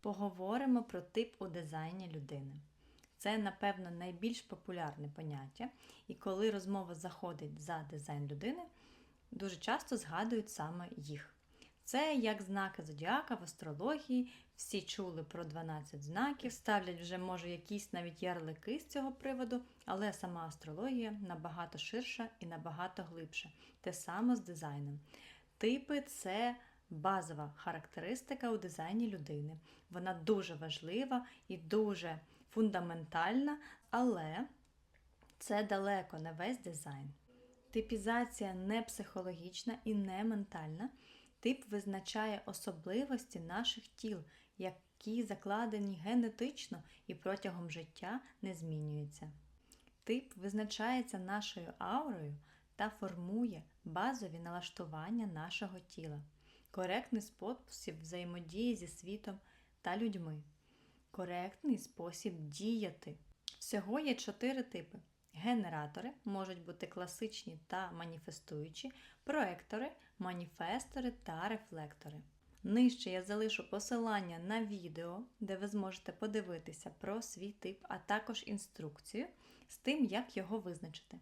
Поговоримо про тип у дизайні людини. Це, напевно, найбільш популярне поняття, і коли розмова заходить за дизайн людини, дуже часто згадують саме їх. Це як знаки зодіака в астрології, всі чули про 12 знаків, ставлять вже, може, якісь навіть ярлики з цього приводу, але сама астрологія набагато ширша і набагато глибша. Те саме з дизайном. Типи це базова характеристика у дизайні людини. Вона дуже важлива і дуже фундаментальна, але це далеко не весь дизайн. Типізація не психологічна і не ментальна. Тип визначає особливості наших тіл, які закладені генетично і протягом життя не змінюються. Тип визначається нашою аурою та формує базові налаштування нашого тіла, коректний спосіб взаємодії зі світом та людьми, коректний спосіб діяти. Всього є чотири типи. Генератори можуть бути класичні та маніфестуючі, проектори, маніфестори та рефлектори. Нижче я залишу посилання на відео, де ви зможете подивитися про свій тип, а також інструкцію з тим, як його визначити.